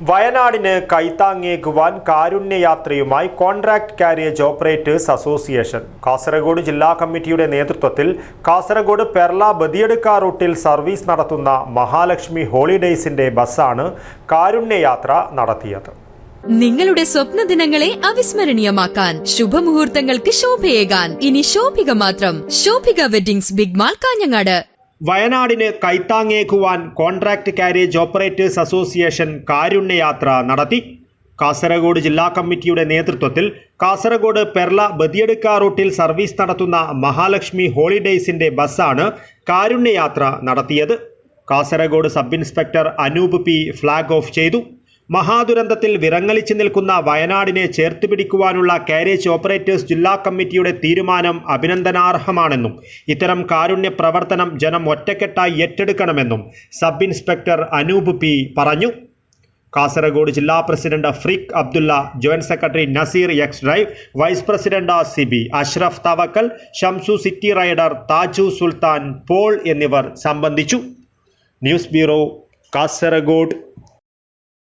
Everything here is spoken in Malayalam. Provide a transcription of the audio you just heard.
വയനാടിന് കൈത്താങ്ങേകുവാൻ കാരുണ്യയാത്രയുമായി contract carriage operators association. Kasaragod ജില്ലാ കമ്മിറ്റിയുടെ നേതൃത്വത്തിൽ കാസർഗോഡ് പെർള ബദിയടുക്ക റൂട്ടിൽ സർവീസ് നടത്തുന്ന മഹാലക്ഷ്മി ഹോളിഡേയ്സിന്റെ ബസ്സാണ് കാരുണ്യയാത്ര നടത്തിയത്. നിങ്ങളുടെ സ്വപ്ന ദിനങ്ങളെ അവിസ്മരണീയമാക്കാൻ ശുഭമുഹൂർത്തങ്ങൾക്ക് ശോഭയേകാൻ. ഇനി ശോഭിക മാത്രം. Shobhika weddings big mall Kanhangad. വയനാടിന് കൈത്താങ്ങേക്കുവാൻ കോൺട്രാക്ട് കാരേജ് ഓപ്പറേറ്റേഴ്സ് അസോസിയേഷൻ കാരുണ്യയാത്ര നടത്തി. കാസർഗോഡ് ജില്ലാ കമ്മിറ്റിയുടെ നേതൃത്വത്തിൽ കാസർഗോഡ് പെർള ബദിയടുക്ക റൂട്ടിൽ സർവീസ് നടത്തുന്ന മഹാലക്ഷ്മി ഹോളിഡേയ്സിന്റെ ബസ്സാണ് കാരുണ്യയാത്ര നടത്തിയത്. Kasaragod sub inspector Anoop P flag off ചെയ്തു. മഹാദുരന്തത്തിൽ വിറങ്ങലിച്ചു നിൽക്കുന്ന വയനാടിനെ ചേർത്ത് പിടിക്കുവാനുള്ള കാരേജ് ഓപ്പറേറ്റേഴ്സ് ജില്ലാ കമ്മിറ്റിയുടെ തീരുമാനം അഭിനന്ദനാർഹമാണെന്നും ഇത്തരം കാരുണ്യ പ്രവർത്തനം ജനം ഒറ്റക്കെട്ടായി ഏറ്റെടുക്കണമെന്നും സബ് ഇൻസ്പെക്ടർ അനൂപ് പി പറഞ്ഞു. കാസർഗോഡ് ജില്ലാ president Fareeq Abdulla joint secretary Naseer X Drive vice president Siby Ashraf Thavakkal Shamsu City Rider Thaju Sulthan Paul എന്നിവർ സംബന്ധിച്ചു. News bureau Kasaragod.